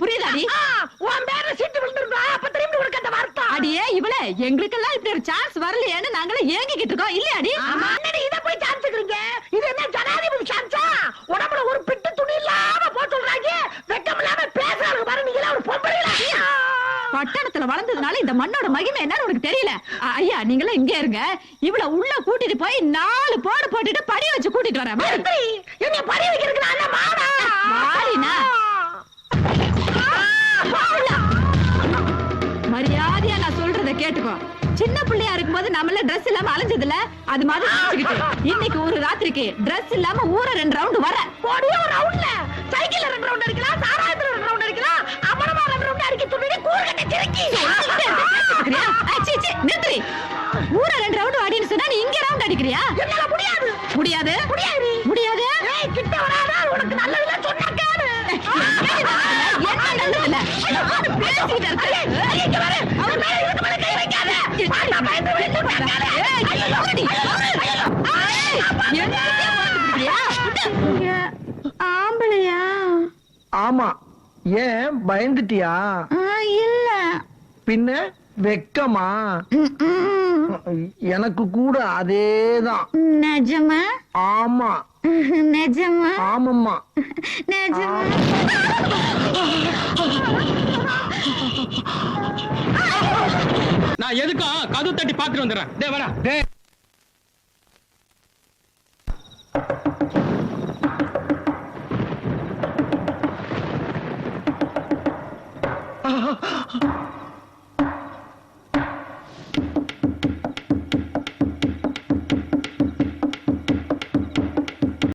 உனக்கு உன் பேர சீட்டு விழுந்துருந்தா அப்ப திரும்பி உனக்கு அந்த வார்த்தை. அடியே இப்படி ஒரு சான்ஸ் வரலையேன்னு இருக்கோம். இல்லையாடி? அண்ணனே இத உடம்புல ஒரு துணி இல்லாம போ சொல்றாங்க. வெட்கம் இல்லாம பேசுறாங்க பாரு நீங்க பட்டணத்துல வளர்ந்ததுனால இந்த மண்ணோட மகிமை என்னன்னு உனக்கு தெரியல. ஐயா நீங்களும் இங்கே இருங்க. இவ்வளவு உள்ள கூட்டிட்டு போய் நாலு போடு போட்டுட்டு படி வச்சு கூட்டிட்டு வரேன். என்ன படி வைக்கிறது கேட்டுக்கோ. சின்ன பிள்ளையா இருக்கும்போது நம்மள Dress இல்லாம அலைஞ்சதுல அது மாதிரி நினைச்சுக்கிட்டு இன்னைக்கு ஒரு ராத்திரிக்கு Dress இல்லாம ஊர ரெண்டு ரவுண்ட் வர. ஒரு ரவுண்ட்ல சைக்கிள்ல ரெண்டு ரவுண்ட் அடிக்கலாம் சாராயத்துல ரெண்டு ரவுண்ட் அடிக்கலாம் அமரமா ரெண்டு ரவுண்ட் அடிக்க துணிட்டு கூறுகட்ட சிரிக்கி. நிறுத்தி. ஊர ரெண்டு ரவுண்ட் அடின்னு சொன்னா நீ இங்க ரவுண்ட் அடிக்கிறியா? என்னால முடியாது. முடியாது? முடியாது. முடியாது? ஏய் கிட்ட வராத உனக்கு? ஆம்பளையா? ஆமா. ஏன் பயந்துட்டியா? இல்ல. பின்ன வெக்கமா. எனக்கு கூட அதேதான். நிஜமா? ஆமா. நிஜமா? ஆமம்மா. நிஜமா? நான் எதுக்கும் கது தட்டி பாத்துட்டு வந்துடுறேன்? டேய் வாடா. டேய்.